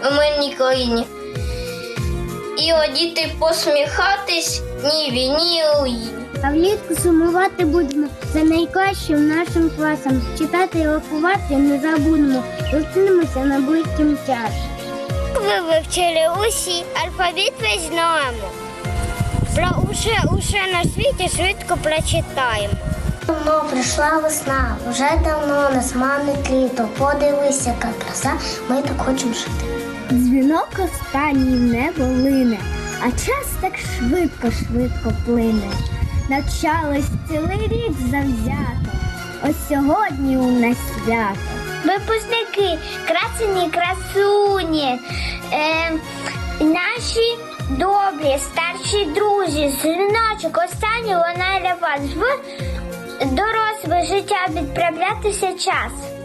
у мирній країні. І одіти посміхатись ні війні, ні руїні. А влітку сумувати будемо за найкращим нашим класом. Читати і рахувати не забудемо. Зустрінемося на близьким часі. Ви вивчили усі, алфавіт весь знаємо. Про усе, усе на світі швидко прочитаємо. Давно прийшла весна, вже давно нас манить літо. Подивися, яка краса, ми так хочемо жити. Дзвінок останній в небо лине, а час так швидко, швидко плине. Навчалось цілий рік завзято. Ось сьогодні у нас свято. Випускники, красені красуні, е, наші добрі, старші друзі, дзвіночок останній лунає для вас. В доросле життя відправлятися час.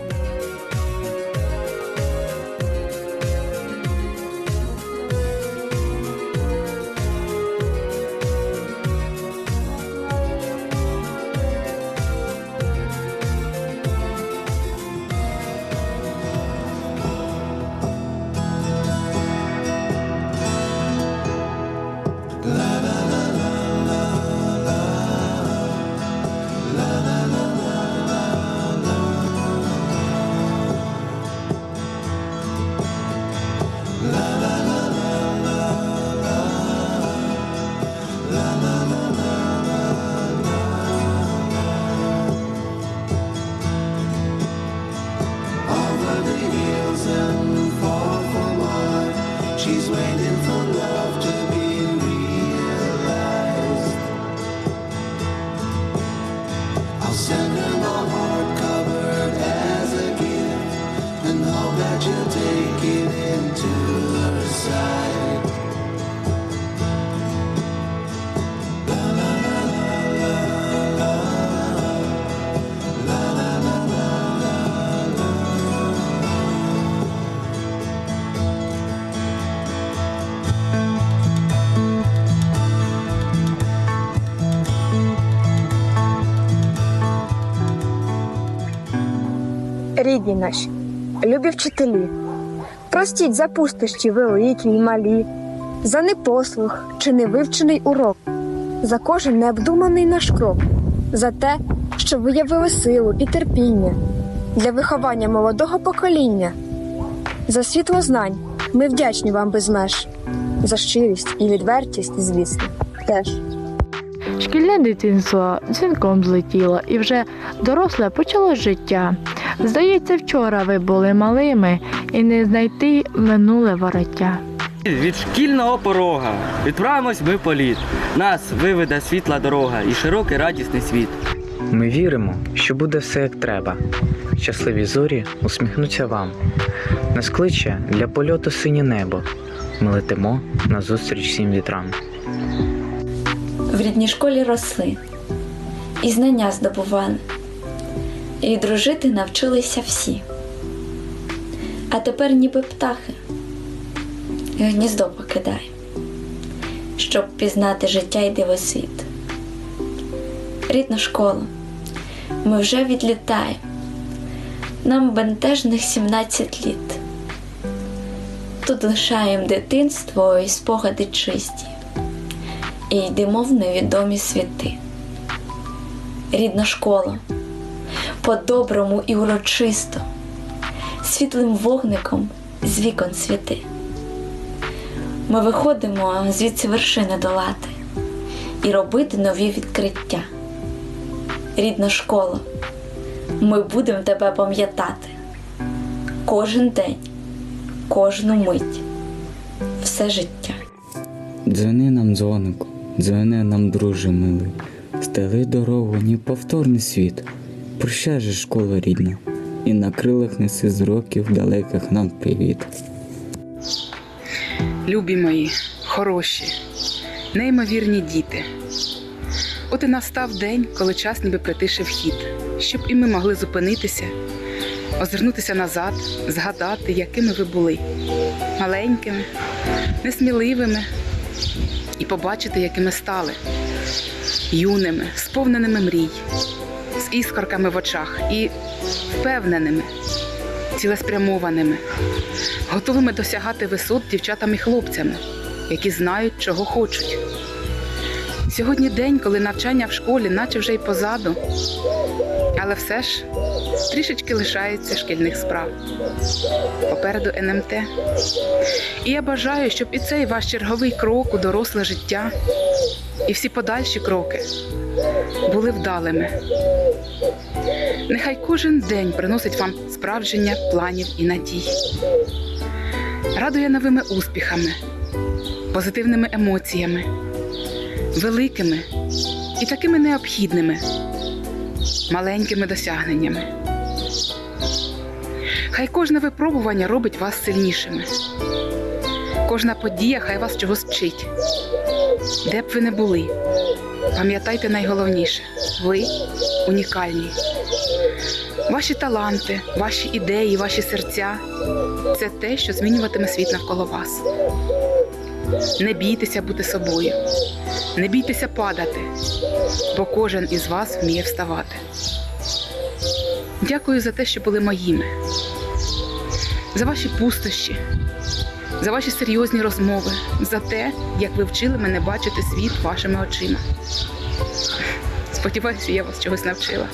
myself. Рідні наші, любі вчителі, простіть за пустощі великі й малі, за непослух чи невивчений урок, за кожен необдуманий наш крок, за те, що виявили силу і терпіння для виховання молодого покоління. За світло знань ми вдячні вам без меж, за щирість і відвертість, звісно, теж. Шкільне дитинство дзвінком злетіло, і вже доросле почало життя. Здається, вчора ви були малими і не знайти минуле вороття. Від шкільного порога відправимось ми в політ. Нас виведе світла дорога і широкий радісний світ. Ми віримо, що буде все як треба. Щасливі зорі усміхнуться вам. Нас кличе для польоту синє небо. Ми летимо назустріч всім вітрам. В рідній школі росли, і знання здобували, і дружити навчилися всі. А тепер ніби птахи гніздо покидає, щоб пізнати життя і дивосвіт. Рідна школа, ми вже відлітаємо, нам бентежних 17 літ. Тут лишаємо дитинство і спогади чисті і йдемо в невідомі світи. Рідна школа, по-доброму і урочисто, світлим вогником з вікон світи. Ми виходимо звідси вершини долати і робити нові відкриття. Рідна школа, ми будемо тебе пам'ятати кожен день, кожну мить, все життя. Дзвони нам дзвонику, дзвони нам, друже милий, стели дорогу, ні повторний світ. Прощай же, школа рідна, і на крилах неси з років далеких нам привіт. Любі мої, хороші, неймовірні діти. От і настав день, коли час ніби притишив хід, щоб і ми могли зупинитися, озирнутися назад, згадати, якими ви були, маленькими, несміливими, і побачити, якими стали, юними, сповненими мрій, іскорками в очах і впевненими, цілеспрямованими, готовими досягати висот дівчатами і хлопцями, які знають, чого хочуть. Сьогодні день, коли навчання в школі, наче вже й позаду, але все ж трішечки лишається шкільних справ. Попереду НМТ. І я бажаю, щоб і цей ваш черговий крок у доросле життя, і всі подальші кроки були вдалими. Нехай кожен день приносить вам справдження планів і надій. Радує новими успіхами, позитивними емоціями, великими і такими необхідними, маленькими досягненнями. Хай кожне випробування робить вас сильнішими. Кожна подія хай вас чогось вчить. Де б ви не були, пам'ятайте найголовніше ви унікальні. Ваші таланти, ваші ідеї, ваші серця це те, що змінюватиме світ навколо вас. Не бійтеся бути собою, не бійтеся падати, бо кожен із вас вміє вставати. Дякую за те, що були моїми, за ваші пустощі, за ваші серйозні розмови, за те, як ви вчили мене бачити світ вашими очима. Сподіваюся, я вас чогось навчила.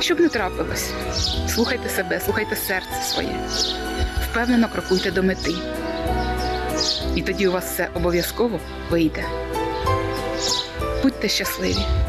Щоб не трапилось, слухайте себе, слухайте серце своє, впевнено крокуйте до мети. І тоді у вас все обов'язково вийде. Будьте щасливі!